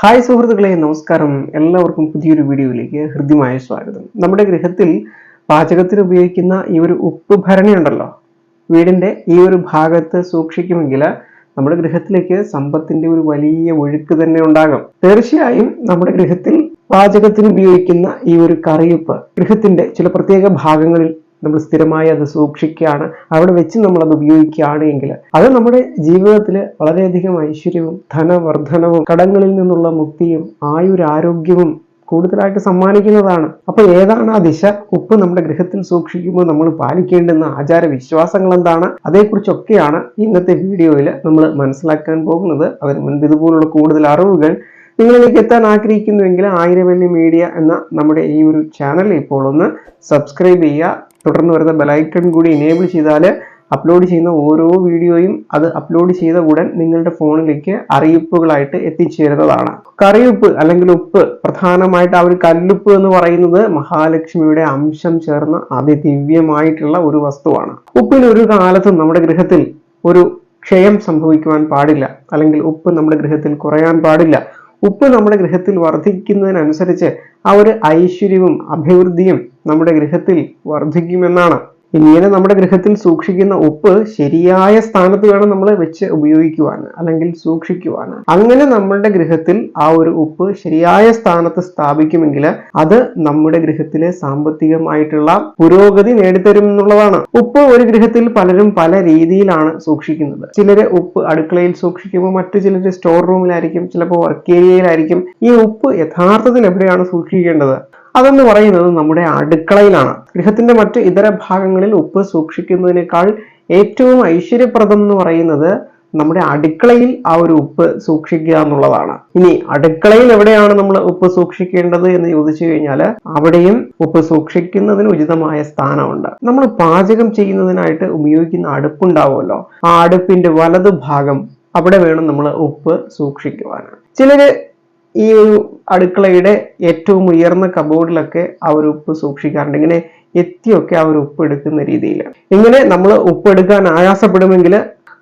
Hi സുഹൃത്തുക്കളെ നമസ്കാരം. എല്ലാവർക്കും പുതിയൊരു വീഡിയോയിലേക്ക് ഹൃദ്യമായ സ്വാഗതം. നമ്മുടെ ഗൃഹത്തിൽ പാചകത്തിന് ഉപയോഗിക്കുന്ന ഈ ഒരു ഉപ്പ് ഭരണിയുണ്ടല്ലോ. വീടിന്റെ ഈ ഒരു ഭാഗത്ത് സൂക്ഷിക്കുമെങ്കിൽ നമ്മുടെ ഗൃഹത്തിലേക്ക് സമ്പത്തിന്റെ ഒരു വലിയ ഒഴുക്ക് തന്നെ ഉണ്ടാകും. തീർച്ചയായും നമ്മുടെ ഗൃഹത്തിൽ പാചകത്തിന് ഉപയോഗിക്കുന്ന ഈ ഒരു കറിയുപ്പ് ഗൃഹത്തിന്റെ ചില പ്രത്യേക ഭാഗങ്ങളിൽ നമ്മൾ സ്ഥിരമായി അത് സൂക്ഷിക്കുകയാണ്. അവിടെ വെച്ച് നമ്മൾ അത് ഉപയോഗിക്കുകയാണ് എങ്കിൽ അത് നമ്മുടെ ജീവിതത്തിൽ വളരെയധികം ഐശ്വര്യവും ധനവർദ്ധനവും കടങ്ങളിൽ നിന്നുള്ള മുക്തിയും ആയുരാരോഗ്യവും കൂടുതലായിട്ട് സമ്മാനിക്കുന്നതാണ്. അപ്പോൾ ഏതാണ് ആ ദിശ? ഉപ്പ് നമ്മുടെ ഗൃഹത്തിൽ സൂക്ഷിക്കുമ്പോൾ നമ്മൾ പാലിക്കേണ്ടുന്ന ആചാര വിശ്വാസങ്ങൾ എന്താണ് അതേക്കുറിച്ചൊക്കെയാണ് ഇന്നത്തെ വീഡിയോയിൽ നമ്മൾ മനസ്സിലാക്കാൻ പോകുന്നത്. അവർ മുൻപ് ഇതുപോലുള്ള കൂടുതൽ അറിവുകൾ നിങ്ങളിലേക്ക് എത്താൻ ആഗ്രഹിക്കുന്നുവെങ്കിൽ ആയിരവല്ലി മീഡിയ എന്ന നമ്മുടെ ഈ ഒരു ചാനൽ ഇപ്പോൾ ഒന്ന് സബ്സ്ക്രൈബ് ചെയ്യുക. തുടർന്ന് വരുന്ന ബെലൈക്കൺ കൂടി എനേബിൾ ചെയ്താൽ അപ്ലോഡ് ചെയ്യുന്ന ഓരോ വീഡിയോയും അത് അപ്ലോഡ് ചെയ്ത ഉടൻ നിങ്ങളുടെ ഫോണിലേക്ക് അറിയിപ്പുകളായിട്ട് എത്തിച്ചേരുന്നതാണ്. കറിയുപ്പ് അല്ലെങ്കിൽ ഉപ്പ് പ്രധാനമായിട്ട് ആ ഒരു കല്ലുപ്പ് എന്ന് പറയുന്നത് മഹാലക്ഷ്മിയുടെ അംശം ചേർന്ന അതിദിവ്യമായിട്ടുള്ള ഒരു വസ്തുവാണ്. ഉപ്പിന് ഒരു കാലത്തും നമ്മുടെ ഗൃഹത്തിൽ ഒരു ക്ഷയം സംഭവിക്കുവാൻ പാടില്ല. അല്ലെങ്കിൽ ഉപ്പ് നമ്മുടെ ഗൃഹത്തിൽ കുറയാൻ പാടില്ല. ഉപ്പ് നമ്മുടെ ഗൃഹത്തിൽ വർദ്ധിക്കുന്നതിനനുസരിച്ച് ആ ഒരു ഐശ്വര്യവും അഭിവൃദ്ധിയും നമ്മുടെ ഗൃഹത്തിൽ വർദ്ധിക്കുമെന്നാണ് ഇങ്ങനെ നമ്മുടെ ഗൃഹത്തിൽ സൂക്ഷിക്കുന്ന ഉപ്പ് ശരിയായ സ്ഥാനത്ത് വേണം നമ്മൾ വെച്ച് ഉപയോഗിക്കുവാൻ അല്ലെങ്കിൽ സൂക്ഷിക്കുവാൻ. അങ്ങനെ നമ്മളുടെ ഗൃഹത്തിൽ ആ ഒരു ഉപ്പ് ശരിയായ സ്ഥാനത്ത് സ്ഥാപിക്കുമെങ്കിൽ അത് നമ്മുടെ ഗൃഹത്തിലെ സാമ്പത്തികമായിട്ടുള്ള പുരോഗതി നേടിത്തരും എന്നുള്ളതാണ്. ഉപ്പ് ഒരു ഗൃഹത്തിൽ പലരും പല രീതിയിലാണ് സൂക്ഷിക്കുന്നത്. ചിലര് ഉപ്പ് അടുക്കളയിൽ സൂക്ഷിക്കുമ്പോൾ മറ്റു ചിലര് സ്റ്റോർ റൂമിലായിരിക്കും ചിലപ്പോൾ വർക്ക് ഏരിയയിലായിരിക്കും ഈ ഉപ്പ് യഥാർത്ഥത്തിൽ എവിടെയാണ് സൂക്ഷിക്കേണ്ടത്? അതെന്ന് പറയുന്നത് നമ്മുടെ അടുക്കളയിലാണ്. ഗൃഹത്തിന്റെ മറ്റ് ഇതര ഭാഗങ്ങളിൽ ഉപ്പ് സൂക്ഷിക്കുന്നതിനേക്കാൾ ഏറ്റവും ഐശ്വര്യപ്രദം എന്ന് പറയുന്നത് നമ്മുടെ അടുക്കളയിൽ ആ ഒരു ഉപ്പ് സൂക്ഷിക്കുക എന്നുള്ളതാണ്. ഇനി അടുക്കളയിൽ എവിടെയാണ് നമ്മൾ ഉപ്പ് സൂക്ഷിക്കേണ്ടത് എന്ന് ചോദിച്ചു കഴിഞ്ഞാൽ അവിടെയും ഉപ്പ് സൂക്ഷിക്കുന്നതിന് ഉചിതമായ സ്ഥാനമുണ്ട്. നമ്മൾ പാചകം ചെയ്യുന്നതിനായിട്ട് ഉപയോഗിക്കുന്ന അടുപ്പുണ്ടാവുമല്ലോ. ആ അടുപ്പിന്റെ വലതു ഭാഗം അവിടെ വേണം നമ്മൾ ഉപ്പ് സൂക്ഷിക്കുവാൻ. ചിലര് ഈ ഒരു അടുക്കളയുടെ ഏറ്റവും ഉയർന്ന കബോർഡിലൊക്കെ ആ ഒരു ഉപ്പ് സൂക്ഷിക്കാറുണ്ട്. ഇങ്ങനെ എത്തിയൊക്കെ ആ ഒരു ഉപ്പ് എടുക്കുന്ന രീതിയിൽ ഇങ്ങനെ നമ്മൾ ഉപ്പ് എടുക്കാൻ ആയാസപ്പെടുമെങ്കിൽ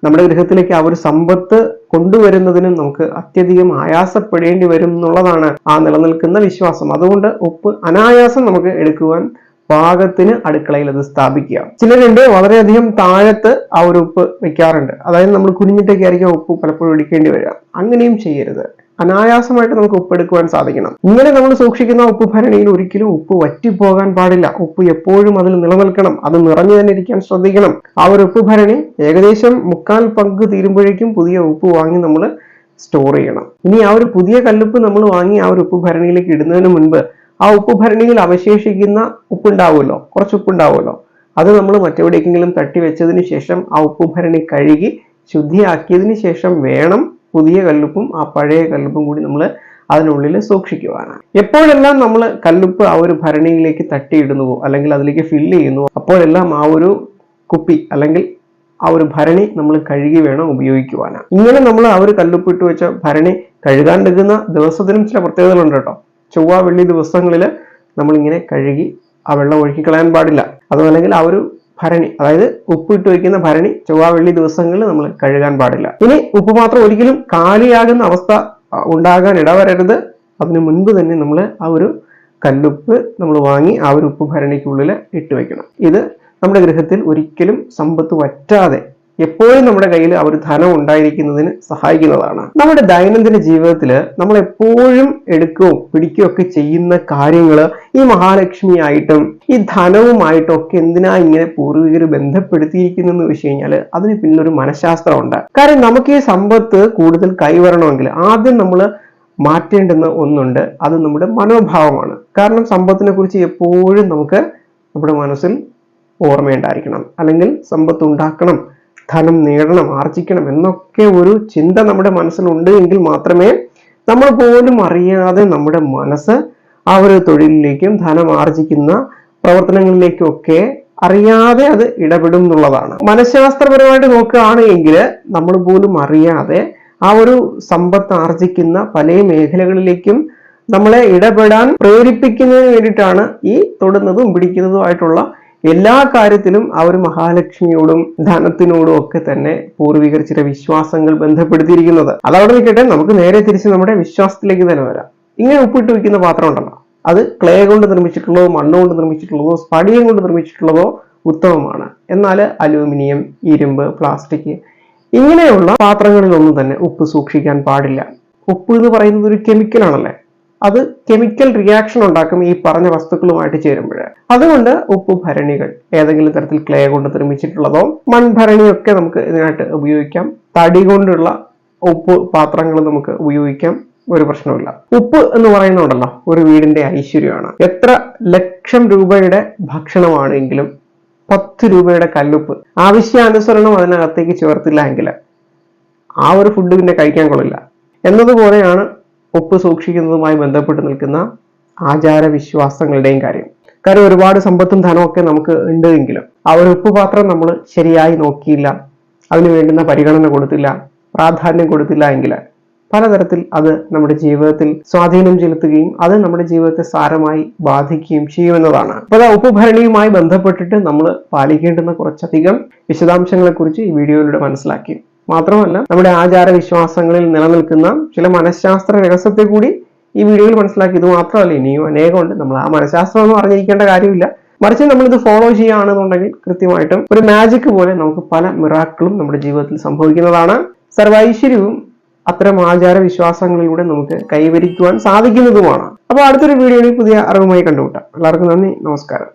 നമ്മുടെ ഗൃഹത്തിലേക്ക് ആ ഒരു സമ്പത്ത് കൊണ്ടുവരുന്നതിനും നമുക്ക് അത്യധികം ആയാസപ്പെടേണ്ടി വരും എന്നുള്ളതാണ് ആ നിലനിൽക്കുന്ന വിശ്വാസം. അതുകൊണ്ട് ഉപ്പ് അനായാസം നമുക്ക് എടുക്കുവാൻ പാകത്തിന് അടുക്കളയിൽ അത് സ്ഥാപിക്കുക. ചിലരുണ്ട് വളരെയധികം താഴത്ത് ആ ഒരു ഉപ്പ് വെക്കാറുണ്ട്. അതായത് നമ്മൾ കുനിഞ്ഞിട്ടൊക്കെ ആയിരിക്കും ഉപ്പ് പലപ്പോഴും എടുക്കേണ്ടി വരിക. അങ്ങനെയും ചെയ്യരുത്. അനായാസമായിട്ട് നമുക്ക് ഉപ്പ് എടുക്കുവാൻ സാധിക്കണം. ഇങ്ങനെ നമ്മൾ സൂക്ഷിക്കുന്ന ഉപ്പ് ഭരണിയിൽ ഒരിക്കലും ഉപ്പ് വറ്റിപ്പോകാൻ പാടില്ല. ഉപ്പ് എപ്പോഴും അതിൽ നിലനിൽക്കണം. അത് നിറഞ്ഞു തന്നെ ഇരിക്കാൻ ശ്രദ്ധിക്കണം. ആ ഒരു ഉപ്പ് ഭരണി ഏകദേശം മുക്കാൽ പങ്ക് തീരുമ്പോഴേക്കും പുതിയ ഉപ്പ് വാങ്ങി നമ്മൾ സ്റ്റോർ ചെയ്യണം. ഇനി ആ ഒരു പുതിയ കല്ലുപ്പ് നമ്മൾ വാങ്ങി ആ ഒരു ഉപ്പ് ഭരണിയിലേക്ക് ഇടുന്നതിന് മുൻപ് ആ ഉപ്പ് ഭരണിയിൽ അവശേഷിക്കുന്ന ഉപ്പുണ്ടാവുമല്ലോ? കുറച്ച് ഉപ്പുണ്ടാവുമല്ലോ? അത് നമ്മൾ മറ്റെവിടേക്കെങ്കിലും തട്ടി വെച്ചതിന് ശേഷം ആ ഉപ്പ് ഭരണി കഴുകി ശുദ്ധിയാക്കിയതിന് ശേഷം വേണം പുതിയ കല്ലുപ്പും ആ പഴയ കല്ലുപ്പും കൂടി നമ്മൾ അതിനുള്ളിൽ സൂക്ഷിക്കുവാണ്. എപ്പോഴെല്ലാം നമ്മൾ കല്ലുപ്പ് ആ ഒരു ഭരണിയിലേക്ക് തട്ടിയിടുന്നുവോ അല്ലെങ്കിൽ അതിലേക്ക് ഫില്ല് ചെയ്യുന്നുവോ അപ്പോഴെല്ലാം ആ ഒരു കുപ്പി അല്ലെങ്കിൽ ആ ഒരു ഭരണി നമ്മൾ കഴുകി വേണം ഉപയോഗിക്കുവാനാണ് ഇങ്ങനെ നമ്മൾ ആ ഒരു കല്ലുപ്പ് ഇട്ട് വെച്ച ഭരണി കഴുകാണ്ടെടുക്കുന്ന ദിവസത്തിനും ചില പ്രത്യേകതകളുണ്ട് കേട്ടോ. ചൊവ്വ വെള്ളി ദിവസങ്ങളിൽ നമ്മളിങ്ങനെ കഴുകി ആ വെള്ളം ഒഴുക്കി കളയാൻ പാടില്ല. അതുമല്ലെങ്കിൽ ആ ഒരു ഭരണി അതായത് ഉപ്പിട്ട് വയ്ക്കുന്ന ഭരണി ചൊവ്വ വെള്ളി ദിവസങ്ങളിൽ നമ്മൾ കഴുകാൻ പാടില്ല. ഇനി ഉപ്പ് മാത്രം ഒരിക്കലും കാലിയാകുന്ന അവസ്ഥ ഉണ്ടാകാൻ ഇടവരരുത്. അതിനു മുൻപ് തന്നെ നമ്മൾ ആ ഒരു കല്ലുപ്പ് നമ്മൾ വാങ്ങി ആ ഒരു ഉപ്പ് ഭരണിക്കുള്ളിൽ ഇട്ട് വയ്ക്കണം ഇത് നമ്മുടെ ഗൃഹത്തിൽ ഒരിക്കലും സമ്പത്ത് വറ്റാതെ എപ്പോഴും നമ്മുടെ കയ്യിൽ ആ ഒരു ധനം ഉണ്ടായിരിക്കുന്നതിന് സഹായിക്കുന്നതാണ്. നമ്മുടെ ദൈനംദിന ജീവിതത്തിൽ നമ്മൾ എപ്പോഴും എടുക്കുകയും പിടിക്കുകയും ഒക്കെ ചെയ്യുന്ന കാര്യങ്ങൾ ഈ മഹാലക്ഷ്മിയായിട്ടും ഈ ധനവുമായിട്ടും ഒക്കെ എന്തിനാ ഇങ്ങനെ പൂർവികർ ബന്ധപ്പെടുത്തിയിരിക്കുന്നു എന്ന് വെച്ച് കഴിഞ്ഞാൽ അതിന് പിന്നിലൊരു മനഃശാസ്ത്രമുണ്ട്. കാര്യം നമുക്ക് ഈ സമ്പത്ത് കൂടുതൽ കൈവരണമെങ്കിൽ ആദ്യം നമ്മൾ മാറ്റേണ്ടുന്ന ഒന്നുണ്ട്. അത് നമ്മുടെ മനോഭാവമാണ്. കാരണം സമ്പത്തിനെ കുറിച്ച് എപ്പോഴും നമുക്ക് നമ്മുടെ മനസ്സിൽ ഓർമ്മയുണ്ടായിരിക്കണം. അല്ലെങ്കിൽ സമ്പത്ത് ഉണ്ടാക്കണം. ധനം നേടണം ആർജിക്കണം എന്നൊക്കെ ഒരു ചിന്ത നമ്മുടെ മനസ്സിലുണ്ട് എങ്കിൽ മാത്രമേ നമ്മൾ പോലും അറിയാതെ നമ്മുടെ മനസ്സ് ആ ഒരു തൊഴിലിലേക്കും ധനം ആർജിക്കുന്ന പ്രവർത്തനങ്ങളിലേക്കും ഒക്കെ അറിയാതെ അത് ഇടപെടും എന്നുള്ളതാണ്. മനഃശാസ്ത്രപരമായിട്ട് നോക്കുകയാണ് എങ്കിൽ നമ്മൾ പോലും അറിയാതെ ആ ഒരു സമ്പത്ത് ആർജിക്കുന്ന പല മേഖലകളിലേക്കും നമ്മളെ ഇടപെടാൻ പ്രേരിപ്പിക്കുന്നതിന് വേണ്ടിയിട്ടാണ് ഈ തൊടുന്നതും പിടിക്കുന്നതും ആയിട്ടുള്ള എല്ലാ കാര്യത്തിലും അവർ മഹാലക്ഷ്മിയോടും ധനത്തിനോടും ഒക്കെ തന്നെ പൂർവികർ ചില വിശ്വാസങ്ങൾ ബന്ധപ്പെടുത്തിയിരിക്കുന്നത്. അതവിടെ നിൽക്കട്ടെ നമുക്ക് നേരെ തിരിച്ച് നമ്മുടെ വിശ്വാസത്തിലേക്ക് തന്നെ വരാം. ഇങ്ങനെ ഉപ്പിട്ട് വയ്ക്കുന്ന പാത്രം ഉണ്ടല്ലോ അത് ക്ലേ കൊണ്ട് നിർമ്മിച്ചിട്ടുള്ളതോ മണ്ണ് കൊണ്ട് നിർമ്മിച്ചിട്ടുള്ളതോ സ്പടിയം കൊണ്ട് നിർമ്മിച്ചിട്ടുള്ളതോ ഉത്തമമാണ്. എന്നാൽ അലൂമിനിയം ഇരുമ്പ് പ്ലാസ്റ്റിക് ഇങ്ങനെയുള്ള പാത്രങ്ങളിലൊന്നും തന്നെ ഉപ്പ് സൂക്ഷിക്കാൻ പാടില്ല. ഉപ്പ് എന്ന് പറയുന്നത് ഒരു കെമിക്കലാണല്ലേ അത് കെമിക്കൽ റിയാക്ഷൻ ഉണ്ടാക്കും ഈ പറഞ്ഞ വസ്തുക്കളുമായിട്ട് ചേരുമ്പോൾ അതുകൊണ്ട് ഉപ്പ് ഭരണികൾ ഏതെങ്കിലും തരത്തിൽ ക്ലേ കൊണ്ട് നിർമ്മിച്ചിട്ടുള്ളതോ മൺഭരണിയൊക്കെ നമുക്ക് ഇതിനായിട്ട് ഉപയോഗിക്കാം. തടി കൊണ്ടുള്ള ഉപ്പ് പാത്രങ്ങൾ നമുക്ക് ഉപയോഗിക്കാം. ഒരു പ്രശ്നമില്ല ഉപ്പ് എന്ന് പറയുന്നുണ്ടല്ലോ ഒരു വീടിന്റെ ഐശ്വര്യമാണ്. എത്ര ലക്ഷം രൂപയുടെ ഭക്ഷണമാണെങ്കിലും പത്ത് രൂപയുടെ കല്ലുപ്പ് ആവശ്യാനുസരണം അതിനകത്തേക്ക് ചേർത്തില്ല എങ്കിൽ ആ ഒരു ഫുഡ് പിന്നെ കഴിക്കാൻ കൊള്ളില്ല. എന്നതുപോലെയാണ് ഉപ്പ് സൂക്ഷിക്കുന്നതുമായി ബന്ധപ്പെട്ട് നിൽക്കുന്ന ആചാര വിശ്വാസങ്ങളുടെയും കാര്യം. കാര്യം ഒരുപാട് സമ്പത്തും ധനമൊക്കെ നമുക്ക് ഉണ്ട് എങ്കിലും ആ ഒരു ഉപ്പ് പാത്രം നമ്മൾ ശരിയായി നോക്കിയില്ല. അതിന് വേണ്ടുന്ന പരിഗണന കൊടുത്തില്ല പ്രാധാന്യം കൊടുത്തില്ല എങ്കിൽ പലതരത്തിൽ അത് നമ്മുടെ ജീവിതത്തിൽ സ്വാധീനം ചെലുത്തുകയും അത് നമ്മുടെ ജീവിതത്തെ സാരമായി ബാധിക്കുകയും ചെയ്യുമെന്നതാണ്. അപ്പോൾ ആ ഉപ്പുഭരണിയുമായി ബന്ധപ്പെട്ടിട്ട് നമ്മൾ പാലിക്കേണ്ടുന്ന കുറച്ചധികം വിശദാംശങ്ങളെ കുറിച്ച് ഈ വീഡിയോയിലൂടെ മനസ്സിലാക്കി. മാത്രമല്ല നമ്മുടെ ആചാര വിശ്വാസങ്ങളിൽ നിലനിൽക്കുന്ന ചില മനഃശാസ്ത്ര രഹസ്യത്തെ കൂടി ഈ വീഡിയോയിൽ മനസ്സിലാക്കി. ഇത് മാത്രമല്ല ഇനിയും അനേകമുണ്ട്. നമ്മൾ ആ മനഃശാസ്ത്രം ഒന്നും അറിഞ്ഞിരിക്കേണ്ട കാര്യമില്ല. മറിച്ച് നമ്മളിത് ഫോളോ ചെയ്യുകയാണെന്നുണ്ടെങ്കിൽ കൃത്യമായിട്ടും ഒരു മാജിക് പോലെ നമുക്ക് പല മിറാക്കളും നമ്മുടെ ജീവിതത്തിൽ സംഭവിക്കുന്നതാണ്. സർവൈശ്വര്യവും അത്തരം ആചാര വിശ്വാസങ്ങളിലൂടെ നമുക്ക് കൈവരിക്കുവാൻ സാധിക്കുന്നതുമാണ്. അപ്പോൾ അടുത്തൊരു വീഡിയോയിൽ പുതിയ അറിവുമായി കണ്ടുമുട്ടാം. എല്ലാവർക്കും നന്ദി. നമസ്കാരം.